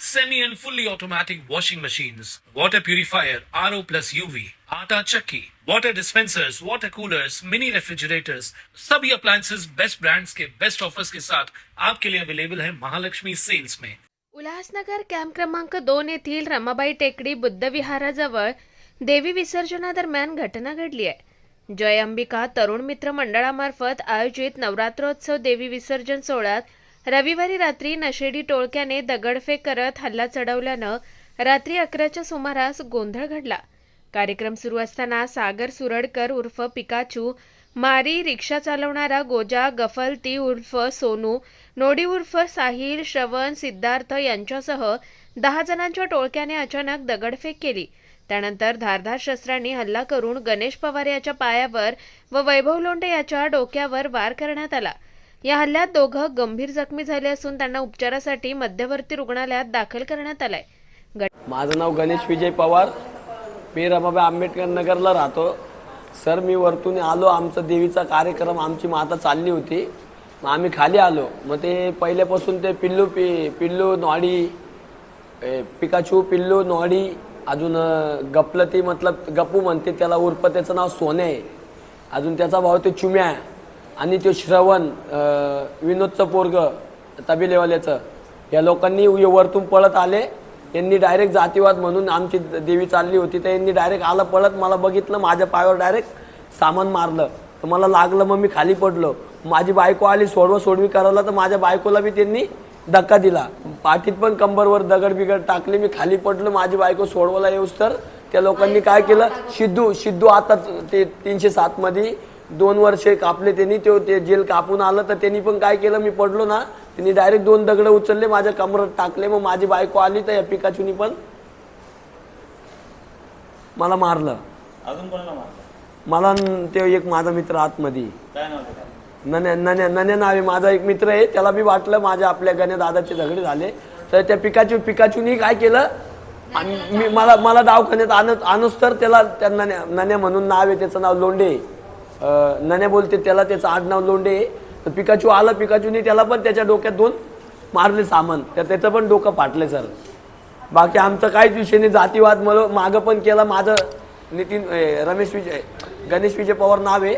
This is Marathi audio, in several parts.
semi and fully automatic washing machines, water purifier, RO plus UV, आटा chakki, water dispensers, water coolers, mini refrigerators, सभी appliances. Best brands के best offers के साथ आपके लिए available है महालक्ष्मी सेल्स में उल्हासनगर कॅम्प क्रमांक दोन येथील रमाबाई टेकडी बुद्ध विहाराजवळ देवी विसर्जनादरम्यान घटना घडली आहे. जय अंबिका तरुण मित्र मंडळामार्फत आयोजित नवरात्रोत्सव देवी विसर्जन सोहळ्यात रविवारी रात्री नशेडी टोळक्याने दगडफेक करत हल्ला चढवल्यानं रात्री अकराच्या सुमारास गोंधळ घडला. कार्यक्रम सुरू असताना सागर सुरडकर उर्फ पिकाचू मारी रिक्षा चालवणारा गोजा गफलती उर्फ सोनू नोडी उर्फ साहिल श्रवण सिद्धार्थ यांच्यासह दहा जणांच्या टोळक्याने अचानक दगडफेक केली. त्यानंतर धारधार शस्त्रांनी हल्ला करून गणेश पवार याच्या पायावर व वैभव लोंडे याच्या डोक्यावर वार करण्यात आला. या हल्ल्यात दोघं गंभीर जखमी झाले असून त्यांना उपचारासाठी मध्यवर्ती रुग्णालयात दाखल करण्यात आलंय. माझं नाव गणेश विजय पवार. मी रमाबाई आंबेडकर नगरला राहतो. सर मी वरतून आलो. आमचा देवीचा कार्यक्रम आमची माता चालली होती. मग आम्ही खाली आलो. मग ते पहिल्यापासून ते पिल्लू पि पिल्लू नॉडी पिकाचू पिल्लू नॉडी अजून गपलती मतलब गप्पू म्हणते त्याला उर्फ त्याचं नाव सोने. आहे अजून त्याचा भाव ते चुम्या आणि ते श्रवण विनोदचं पोरग तबिलेवाल्याचं या लोकांनी वरतून पळत आले. यांनी डायरेक्ट जातीवाद म्हणून आमची देवी चालली होती. तर यांनी डायरेक्ट आलं पळत मला बघितलं माझ्या पायावर डायरेक्ट सामान मारलं. तर मला लागलं मग मी खाली पडलो. माझी बायको आली सोडवं सोडवी करायला. तर माझ्या बायकोला बी त्यांनी धक्का दिला. पाठीत पण कंबरवर दगड बिगड टाकले मी खाली पडलो. माझी बायको सोडवायला येऊस तर त्या लोकांनी काय केलं? सिद्धू सिद्धू आता ते तीनशे सातमध्ये दोन वर्षे कापले त्यांनी तो ते जेल कापून आलं तर त्यांनी पण काय केलं? मी पडलो ना त्यांनी डायरेक्ट दोन दगड उचलले माझ्या कमरात टाकले मग माझी बायको आली तर या पिकाचुनी पण मला मारलं. अजून कोणाला मारलं? मला न- ते एक माझा मित्र आतमध्ये. काय नाव त्याचं? नन्या नन्या नन्या नावे माझा एक मित्र आहे त्याला बी वाटलं माझ्या आपल्या गण्या दादाचे झगडे झाले. तर त्या पिकाचू पिकाचूनी काय केलं? आणि मी मला मला दवाखान्यात आणत आणूस तर त्याला त्या नन्या नन्या म्हणून नाव आहे त्याचं नाव लोंडे अं, नण्या बोलते त्याला त्याचं आडनाव लोंडे आहे. तर पिकाचू आलं पिकाचूनी त्याला पण त्याच्या डोक्यात दोन मारले सामान. तर त्याचं पण डोकं फाटले सर. बाकी आमचं काहीच विषय नाही. जातीवाद मला मागं पण केला. माझं नितीन ए, रमेश विजय गणेश विजय पवार नाव आहे.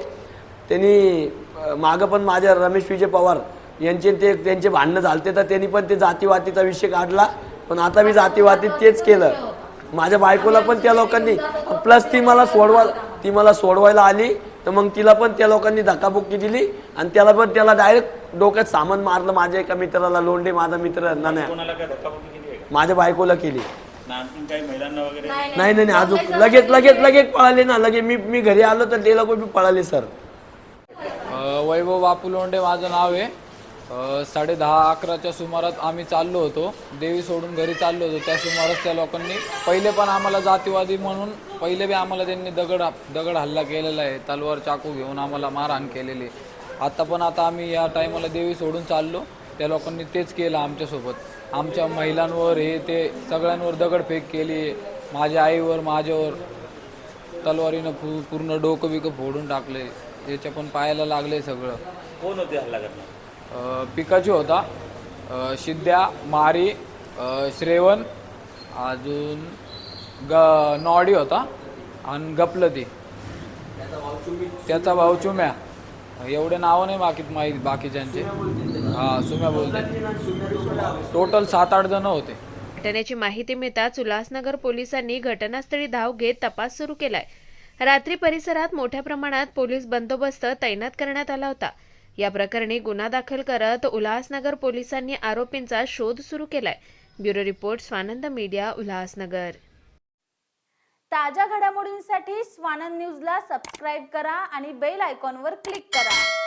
त्यांनी मागं पण माझ्या रमेश विजय पवार यांचे ते त्यांचे भांडणं झालते. तर त्यांनी पण ते जातीवादीचा विषय काढला. पण आता मी जातीवातीत तेच केलं. माझ्या बायकोला पण त्या लोकांनी प्लस ती मला सोडवा ती मला सोडवायला आली. तर मग तिला पण त्या लोकांनी धक्काबुक्की दिली आणि त्याला पण त्याला डायरेक्ट डोक्यात सामान मारलं माझ्या एका मित्राला लोंडे माझा मित्र नाण्या. कोणाला काय धक्काबुक्की केली आहे का? माझ्या बायकोला केली. ना आणखीन काही महिलांना वगैरे? नाही नाही. नाही अजून. लगेच लगेच लगेच पळाले ना. लगेच मी मी घरी आलो तर ते लोक बी पळाले सर. अ, वैभव बापू लोंढे माझं नाव आहे. साडे दहा अकराच्या सुमारास आम्ही चाललो होतो. देवी सोडून घरी चाललो होतो. त्या सुमारास त्या लोकांनी पहिले पण आम्हाला जातीवादी म्हणून पहिले बी आम्हाला त्यांनी दगड दगड हल्ला केलेला आहे. तलवार चाकू घेऊन आम्हाला मारहाण केलेली आहे. आता पण आता आम्ही या टायमाला देवी सोडून चाललो. त्या लोकांनी तेच केलं आमच्यासोबत. आमच्या महिलांवर हे ते सगळ्यांवर दगडफेक केली माझ्या आईवर माझ्यावर तलवारीनं पू पूर्ण डोकं बिकं फोडून टाकले त्याच्या पण पायाला लागले सगळं. कोण होते हल्ला करणार? पिकाची होता. शिद्या मारी श्रेवण अजून ग नॉडी होता आणि गपलती. त्याचा भाऊ चुम्या. एवढे नावं नाही बाकी माहीत बाकीच्यांचे. हा सुम्या बोलते टोटल सात आठ जण होते. घटनेची माहिती मिळताच उल्हासनगर पोलिसांनी घटनास्थळी धाव घेत तपास सुरू केलाय. रात्री परिसरात मोठ्या प्रमाणात पोलीस बंदोबस्त तैनात करण्यात आला होता. या प्रकरणी गुन्हा दाखल करत उल्हासनगर पोलिसांनी आरोपींचा शोध सुरू केलाय. Bureau report Swanand media Ulhasnagar. ताज्या घडामोडींसाठी स्वानंद न्यूजला सबस्क्राईब करा आणि बेल आयकॉनवर क्लिक करा.